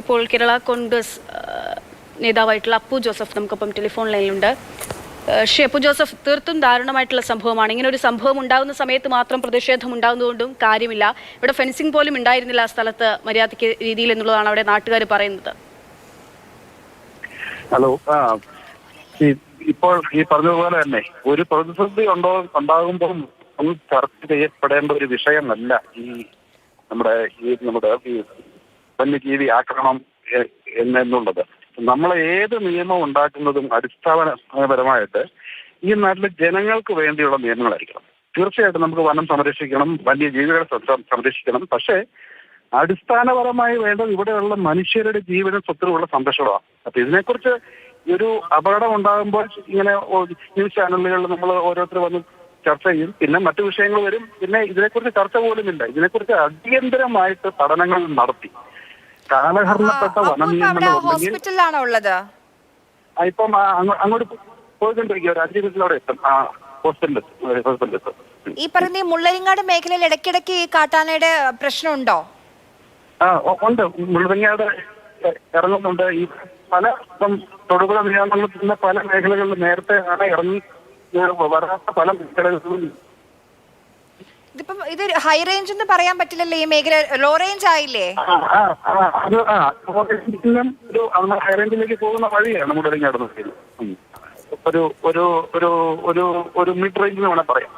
ഇപ്പോൾ കേരള കോൺഗ്രസ് നേതാവായിട്ടുള്ള അപ്പു ജോസഫ് നമുക്കൊപ്പം ടെലിഫോൺ ലൈനിലുണ്ട്. ശ്രീ അപ്പു ജോസഫ് തീർത്തും ദാരുണമായിട്ടുള്ള സംഭവമാണ്. ഇങ്ങനെ ഒരു സംഭവം ഉണ്ടാകുന്ന സമയത്ത് മാത്രം പ്രതിഷേധം ഉണ്ടാകുന്നതുകൊണ്ടും കാര്യമില്ല. ഇവിടെ ഫെൻസിംഗ് പോലും ഉണ്ടായിരുന്നില്ല ആ സ്ഥലത്ത് മര്യാദയ്ക്ക് രീതിയിൽ എന്നുള്ളതാണ് അവിടെ നാട്ടുകാർ പറയുന്നത്. ഹലോ ആ ഇപ്പോൾ ഈ പറഞ്ഞതുപോലെ തന്നെ ഒരു പ്രതിസന്ധി ഉണ്ടോ ഉണ്ടാകുമ്പോൾ ചർച്ച ചെയ്യപ്പെടേണ്ട ഒരു വിഷയമല്ല ഈ നമ്മുടെ ഈ നമ്മുടെ വന്യജീവി ആക്രമണം എന്നുള്ളത്. നമ്മൾ ഏത് നിയമം ഉണ്ടാക്കുന്നതും അടിസ്ഥാനപരമായിട്ട് ഈ നാട്ടിലെ ജനങ്ങൾക്ക് വേണ്ടിയുള്ള നിയമങ്ങളായിരിക്കണം. തീർച്ചയായിട്ടും നമുക്ക് വനം സംരക്ഷിക്കണം വന്യജീവികളെ സംരക്ഷിക്കണം. പക്ഷേ അടിസ്ഥാനപരമായി വേണ്ടത് ഇവിടെയുള്ള മനുഷ്യരുടെ ജീവനും സ്വത്തിനുമുള്ള സംരക്ഷണമാണ്. അപ്പൊ ഇതിനെക്കുറിച്ച് ഒരു അപകടം ഉണ്ടാകുമ്പോൾ ഇങ്ങനെ ന്യൂസ് ചാനലുകളിൽ നമ്മൾ ഓരോരുത്തർ വന്ന് ചർച്ച ചെയ്യും. പിന്നെ മറ്റു വിഷയങ്ങൾ വരും. പിന്നെ ഇതിനെക്കുറിച്ച് ചർച്ച പോലുമില്ല. ഇതിനെക്കുറിച്ച് അടിയന്തരമായിട്ട് പഠനങ്ങൾ നടത്തി. കാലഹരണപ്പെട്ട വന ഇപ്പൊ ഹോസ്പിറ്റലിലാണോ ഉള്ളത്? അങ്ങോട്ട് പോയിക്കൊണ്ടിരിക്കുക ഒരു അഞ്ച് മിനിറ്റിൽ എത്തും. ഹോസ്പിറ്റലിൽ ഹോസ്പിറ്റലിൽ എത്തും. ഈ പറഞ്ഞ മുള്ളരിങ്ങാട് മേഖലയിൽ ഇടയ്ക്കിടയ്ക്ക് ഈ കാട്ടാനയുടെ പ്രശ്നമുണ്ടോ? ആ ഉണ്ട്. മുള്ളരിങ്ങാട് ഇറങ്ങുന്നുണ്ട്. ഈ പല ഇപ്പം തൊടുപുഴ നിയമങ്ങളിൽ പല മേഖലകളിൽ നേരത്തെ ആണ് ഇറങ്ങി വരാത്ത പല മേഖലകളിലും ഇതിപ്പം ഇത് ഹൈ റേഞ്ച് എന്ന് പറയാൻ പറ്റില്ലല്ലോ ഈ മേഖല. ലോ റേഞ്ച് ആയില്ലേ? ആ, ആ, ആ, അത് ആ ഇതിനും ഒരു അങ്ങ് ഹൈറേഞ്ചിലേക്ക് പോകുന്ന വഴിയാണ്. ഒരു ഒരു ഒരു ഒരു ഒരു മിഡ് റേഞ്ച് എന്ന് വേണേൽ പറയാം.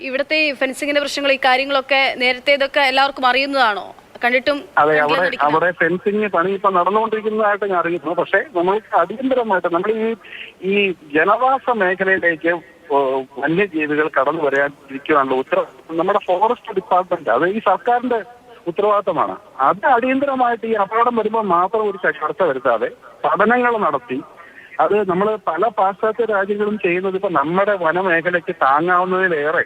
ഇവിടുത്തെ ഈ ഫെൻസിങ്ങിന്റെ പ്രശ്നങ്ങൾ ഈ കാര്യങ്ങളൊക്കെ നേരത്തെ ഇതൊക്കെ എല്ലാവർക്കും അറിയുന്നതാണോ? കണ്ടിട്ടും അതെ അവിടെ അവിടെ ഫെൻസിങ് പണി ഇപ്പൊ നടന്നുകൊണ്ടിരിക്കുന്നതായിട്ട് ഞാൻ അറിയുന്നു. പക്ഷെ നമ്മൾക്ക് അടിയന്തരമായിട്ട് നമ്മൾ ഈ ഈ ജനവാസ മേഖലയിലേക്ക് വന്യജീവികൾ കടന്നു വരാൻ വരാതിരിക്കുവാനുള്ള ഉത്തരവാദിത്വം നമ്മുടെ ഫോറസ്റ്റ് ഡിപ്പാർട്ട്മെന്റ് അത് ഈ സർക്കാരിന്റെ ഉത്തരവാദിത്തമാണ്. അത് അടിയന്തരമായിട്ട് ഈ അപകടം വരുമ്പോൾ മാത്രം ഒരു ചർച്ച വരുത്താതെ പഠനങ്ങൾ നടത്തി അത് നമ്മൾ പല പാശ്ചാത്യ രാജ്യങ്ങളും ചെയ്യുന്നത് ഇപ്പൊ നമ്മുടെ വനമേഖലയ്ക്ക് താങ്ങാവുന്നതിലേറെ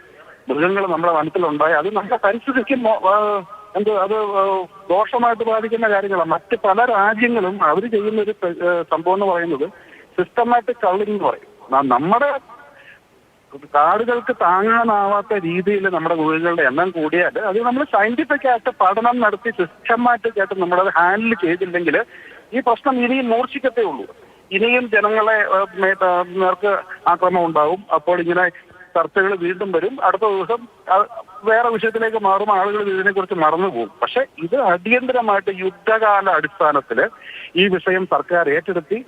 മൃഗങ്ങൾ നമ്മുടെ വനത്തിലുണ്ടായി. അത് നമ്മുടെ പരിസ്ഥിതിക്ക് എന്ത് അത് ദോഷമായിട്ട് ബാധിക്കുന്ന കാര്യങ്ങളാണ് മറ്റ് പല രാജ്യങ്ങളും അവർ ചെയ്യുന്ന ഒരു സംഭവം എന്ന് പറയുന്നത് സിസ്റ്റമാറ്റിക് കള്ളിംഗ് എന്ന് പറയും. നമ്മുടെ കാടുകൾക്ക് താങ്ങാനാവാത്ത രീതിയിൽ നമ്മുടെ ഗുഹകളുടെ എണ്ണം കൂടിയാൽ അത് നമ്മൾ സയന്റിഫിക് ആയിട്ട് പഠനം നടത്തി സിസ്റ്റമാറ്റിക് ആയിട്ട് നമ്മളത് ഹാൻഡിൽ ചെയ്തില്ലെങ്കിൽ ഈ പ്രശ്നം ഇനിയും മൂർച്ഛിക്കത്തേ ഉള്ളൂ. ഇനിയും ജനങ്ങളെ നേർക്ക് ആക്രമണം ഉണ്ടാവും. അപ്പോൾ ഇങ്ങനെ ചർച്ചകൾ വീണ്ടും വരും. അടുത്ത ദിവസം വേറെ വിഷയത്തിലേക്ക് മാറും. ആളുകൾ ഇതിനെക്കുറിച്ച് മറന്നുപോകും പക്ഷെ ഇത് അടിയന്തരമായിട്ട് യുദ്ധകാല അടിസ്ഥാനത്തിൽ ഈ വിഷയം സർക്കാർ ഏറ്റെടുത്തി.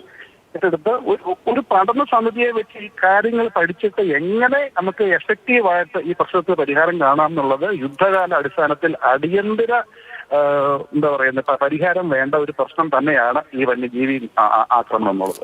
ഏറ്റെടുത്ത് ഒരു ഒരു പഠന സമിതിയെ വെച്ച് ഈ കാര്യങ്ങൾ പഠിച്ചിട്ട് എങ്ങനെ നമുക്ക് എഫക്റ്റീവായിട്ട് ഈ പ്രശ്നത്തിന് പരിഹാരം കാണാം എന്നുള്ളത് യുദ്ധകാല അടിസ്ഥാനത്തിൽ അടിയന്തര എന്താ പറയുന്നത് പരിഹാരം വേണ്ട ഒരു പ്രശ്നം തന്നെയാണ് ഈ വന്യജീവി ആക്രമണം എന്നുള്ളത്.